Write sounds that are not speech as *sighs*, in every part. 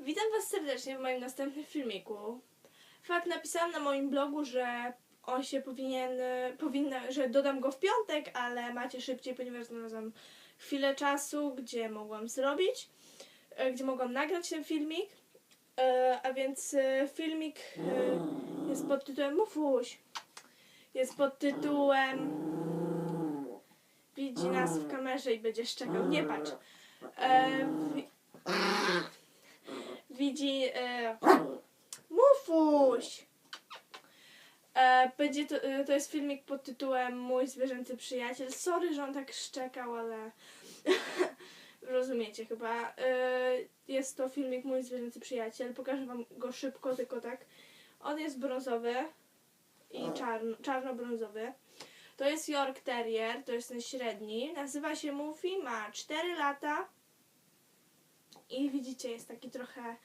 Witam Was serdecznie w moim następnym filmiku. Fakt, napisałam na moim blogu, że on się powinien, powinna, że dodam go w piątek, ale macie szybciej, ponieważ znalazłam chwilę czasu, gdzie mogłam zrobić, e, gdzie mogłam nagrać ten filmik. E, A więc e, filmik jest pod tytułem Mufuś. Jest pod tytułem Widzi nas w kamerze i będzie szczekał. Nie patrz. Wi- widzi e, Mufuś. E, będzie to, e, to jest filmik pod tytułem Mój zwierzęcy przyjaciel. Sorry, że on tak szczekał, ale *laughs* rozumiecie chyba. E, jest to filmik Mój zwierzęcy przyjaciel. Pokażę wam go szybko, tylko tak. On jest brązowy i czarno, czarno-brązowy. To jest York Terrier, to jest ten średni. Nazywa się Mufi, ma 4 lata. I widzicie, jest taki trochę.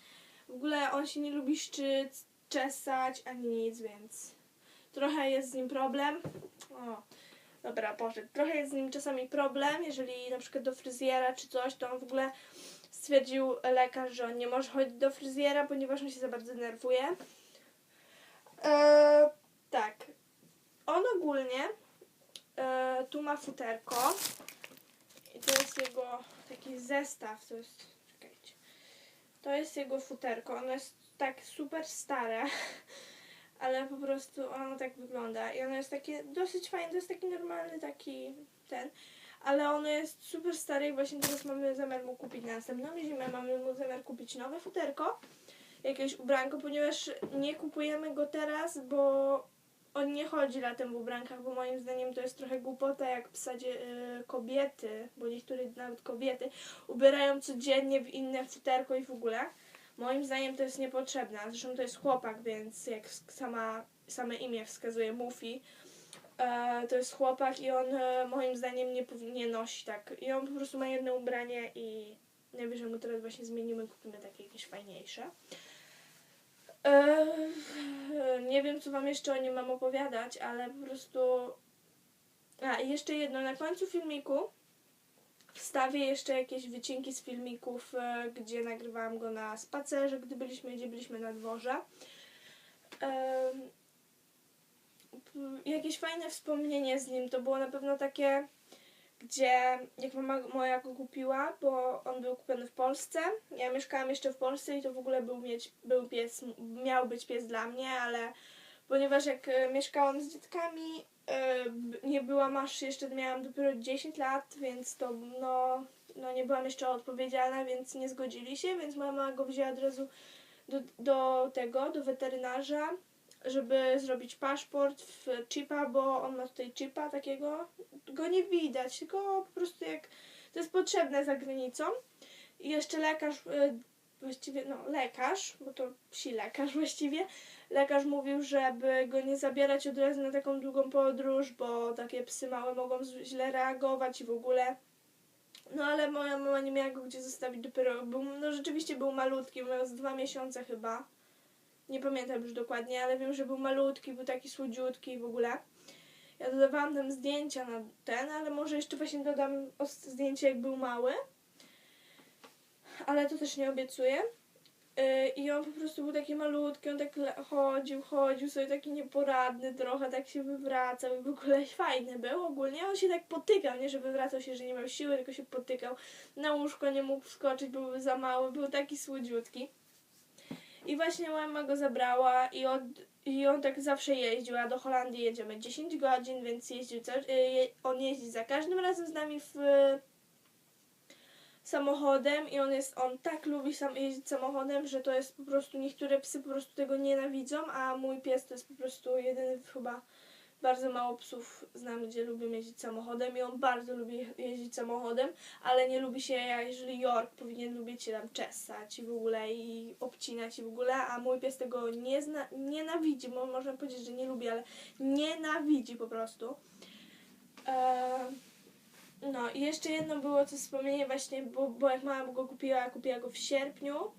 W ogóle on się nie lubi szczyc, czesać ani nic, więc trochę jest z nim problem. O, dobra, Boże, trochę jest z nim czasami problem, jeżeli na przykład do fryzjera czy coś, to on w ogóle stwierdził lekarz, że on nie może chodzić do fryzjera, ponieważ on się za bardzo denerwuje. Eee, tak. On ogólnie e, tu ma futerko i to jest jego taki zestaw, to jest, to jest jego futerko, ono jest tak super stare, *laughs* ale po prostu ono tak wygląda. I ono jest takie dosyć fajne, to jest taki normalny taki ten, ale ono jest super stare i właśnie teraz mamy zamiar mu kupić na następną zimę, mamy mu zamiar kupić nowe futerko, jakieś ubranko, ponieważ nie kupujemy go teraz, bo on nie chodzi latem w ubrankach, bo moim zdaniem to jest trochę głupota, jak w zasadzie y, kobiety, bo niektóre nawet kobiety ubierają codziennie w inne futerko i w ogóle. Moim zdaniem to jest niepotrzebne. Zresztą to jest chłopak, więc jak sama, same imię wskazuje Mufi, e, to jest chłopak i on e, moim zdaniem nie powinien nosić tak. I on po prostu ma jedno ubranie i najwyżej mu teraz właśnie zmienimy, kupimy takie jakieś fajniejsze. Nie wiem, co wam jeszcze o nim mam opowiadać, ale po prostu. A, jeszcze jedno. Na końcu filmiku wstawię jeszcze jakieś wycinki z filmików, e, gdzie nagrywałam go na spacerze, gdy byliśmy, gdzie byliśmy na dworze. Jakieś fajne wspomnienie z nim to było na pewno takie, gdzie jak mama moja go kupiła, bo on był kupiony w Polsce. Ja mieszkałam jeszcze w Polsce i to w ogóle był, mieć, był pies, miał być pies dla mnie, ale ponieważ jak e, mieszkałam z dzieckami, e, nie byłam aż jeszcze, miałam dopiero 10 lat, więc to no, no nie byłam jeszcze odpowiedzialna, więc nie zgodzili się, więc mama go wzięła od razu do, do tego, do weterynarza, żeby zrobić paszport w chipa, bo on ma tutaj chipa takiego, go nie widać, tylko po prostu jak to jest potrzebne za granicą. I jeszcze lekarz, y, właściwie, no lekarz, bo to psi lekarz *laughs* właściwie, lekarz mówił, żeby go nie zabierać od razu na taką długą podróż, bo takie psy małe mogą źle reagować i w ogóle. No ale moja mama nie miała go gdzie zostawić dopiero, był, no rzeczywiście był malutki, miał z dwa miesiące chyba. Nie pamiętam już dokładnie, ale wiem, że był malutki, był taki słodziutki i w ogóle. Ja dodawałam tam zdjęcia na ten, ale może jeszcze właśnie dodam zdjęcie jak był mały. Ale to też nie obiecuję. Yy, I on po prostu był taki malutki, on tak chodził, chodził sobie taki nieporadny trochę, tak się wywracał i w ogóle fajny był ogólnie. On się tak potykał, nie że wywracał się, że nie miał siły, tylko się potykał. Na łóżko nie mógł wskoczyć, był za mały, był taki słodziutki. I właśnie mama go zabrała i, od, i on tak zawsze jeździł, a do Holandii jedziemy 10 godzin, więc jeździł, y, on jeździ za każdym razem z nami w samochodem i on jest, on tak lubi sam jeździć samochodem, że to jest po prostu, niektóre psy po prostu tego nienawidzą, a mój pies to jest po prostu jedyny chyba bardzo mało psów znam, gdzie lubią jeździć samochodem i on bardzo lubi jeździć samochodem, ale nie lubi się, jeżeli York powinien lubić się tam czesać i w ogóle i obcinać i w ogóle, a mój pies tego nie zna, nienawidzi, bo można powiedzieć, że nie lubi, ale nienawidzi po prostu. Eee, no i jeszcze jedno było to wspomnienie właśnie, bo, bo jak mama go kupiła, kupiła go w sierpniu,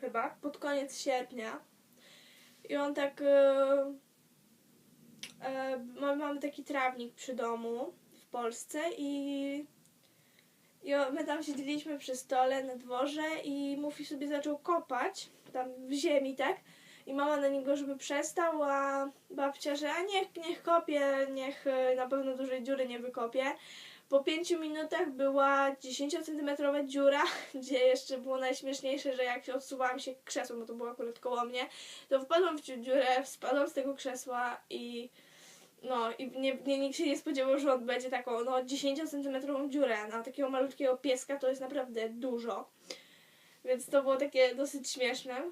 chyba, pod koniec sierpnia. I on tak... E, e, mamy, mamy taki trawnik przy domu w Polsce i I my tam siedzieliśmy przy stole na dworze i Mufi sobie zaczął kopać tam w ziemi, tak? I mama na niego, żeby przestał, a babcia, że a niech, niech kopie, niech e, na pewno dużej dziury nie wykopie. Po pięciu minutach była 10-centymetrowa dziura, *laughs* gdzie jeszcze było najśmieszniejsze, że jak się odsuwałam się krzesło, bo to było akurat koło mnie, to wpadłam w dziurę, spadłam z tego krzesła i no i nie, nie, nikt się nie spodziewał, że on będzie taką no 10-centymetrową dziurę. Na takiego malutkiego pieska to jest naprawdę dużo. Więc to było takie dosyć śmieszne.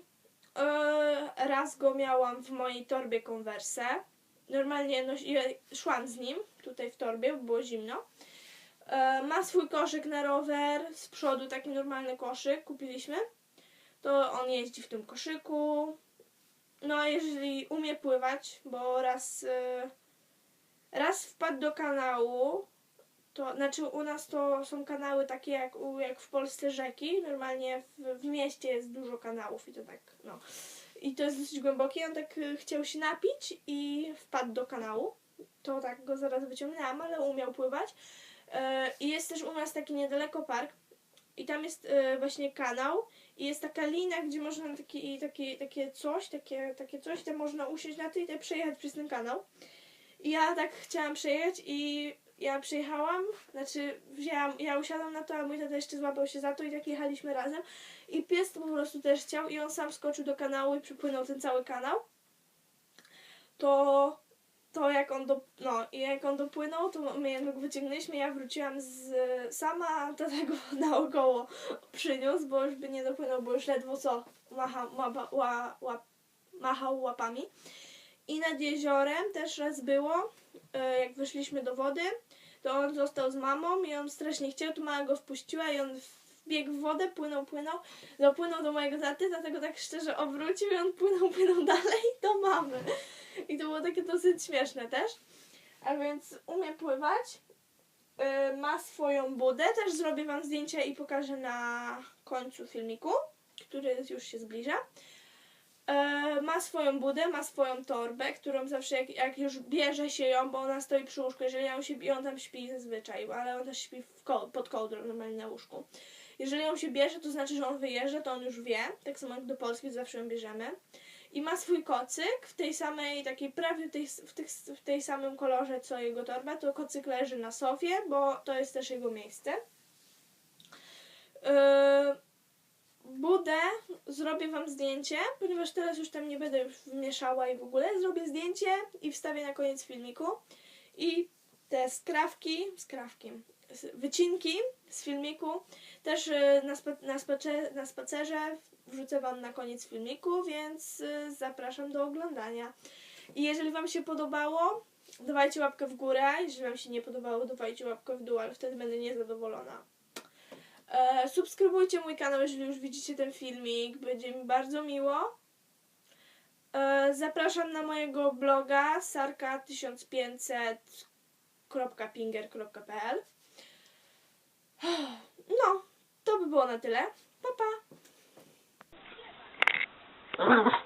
Eee, raz go miałam w mojej torbie konwersę. Normalnie no, szłam z nim tutaj w torbie, bo było zimno. E, ma swój koszyk na rower, z przodu taki normalny koszyk kupiliśmy. To on jeździ w tym koszyku. No a jeżeli umie pływać, bo raz, e, raz wpadł do kanału, to znaczy u nas to są kanały takie jak, u, jak w Polsce rzeki. Normalnie w, w mieście jest dużo kanałów i to tak, no. I to jest dosyć głębokie. On tak e, chciał się napić i wpadł do kanału. To tak go zaraz wyciągnęłam, ale umiał pływać. E, I jest też u nas taki niedaleko park. I tam jest e, właśnie kanał i jest taka lina, gdzie można taki, taki, takie coś, takie, takie coś, tam można usiąść na tej i tak przejechać przez ten kanał. I ja tak chciałam przejechać i ja przejechałam, znaczy wzięłam, ja usiadłam na to, a mój tata jeszcze złapał się za to i tak jechaliśmy razem. I pies to po prostu też chciał i on sam skoczył do kanału i przypłynął ten cały kanał. To, to jak on do, no i jak on dopłynął, to my jednak wyciągnęliśmy, ja wróciłam z sama, a tata go *laughs* naokoło przyniósł, bo już by nie dopłynął, bo już ledwo co macha, łapa, ła, łap, machał łapami. I nad jeziorem też raz było, e, jak wyszliśmy do wody, to on został z mamą i on strasznie chciał, to mama go wpuściła i on wbiegł w wodę, płynął, płynął, dopłynął do mojego taty, dlatego tak szczerze obrócił i on płynął, płynął *laughs* dalej do mamy. I to było takie dosyć śmieszne też. A więc umie pływać, y, ma swoją budę, też zrobię Wam zdjęcia i pokażę na końcu filmiku, który już się zbliża. E, ma swoją budę, ma swoją torbę, którą zawsze jak, jak już bierze się ją, bo ona stoi przy łóżku, jeżeli ją się bie, on tam śpi zazwyczaj, ale on też śpi ko- pod kołdrą normalnie na łóżku. Jeżeli ją się bierze, to znaczy, że on wyjeżdża, to on już wie, tak samo jak do Polski zawsze ją bierzemy. I ma swój kocyk w tej samej, takiej prawie w tej, w, tych, w tej samym kolorze co jego torba, to kocyk leży na sofie, bo to jest też jego miejsce. Yy, budę zrobię Wam zdjęcie, ponieważ teraz już tam nie będę już i w ogóle. Zrobię zdjęcie i wstawię na koniec filmiku. I te skrawki, skrawki, wycinki z filmiku też y, na, spa, na, na spacerze wrzucę Wam na koniec filmiku, więc y, zapraszam do oglądania. I jeżeli Wam się podobało, dawajcie łapkę w górę. Jeżeli Wam się nie podobało, dawajcie łapkę w dół, ale wtedy będę niezadowolona. E, subskrybujcie mój kanał, jeżeli już widzicie ten filmik. Będzie mi bardzo miło. E, zapraszam na mojego bloga sarka1500.pinger.pl *sighs* No, to by było na tyle. Pa, pa! *laughs*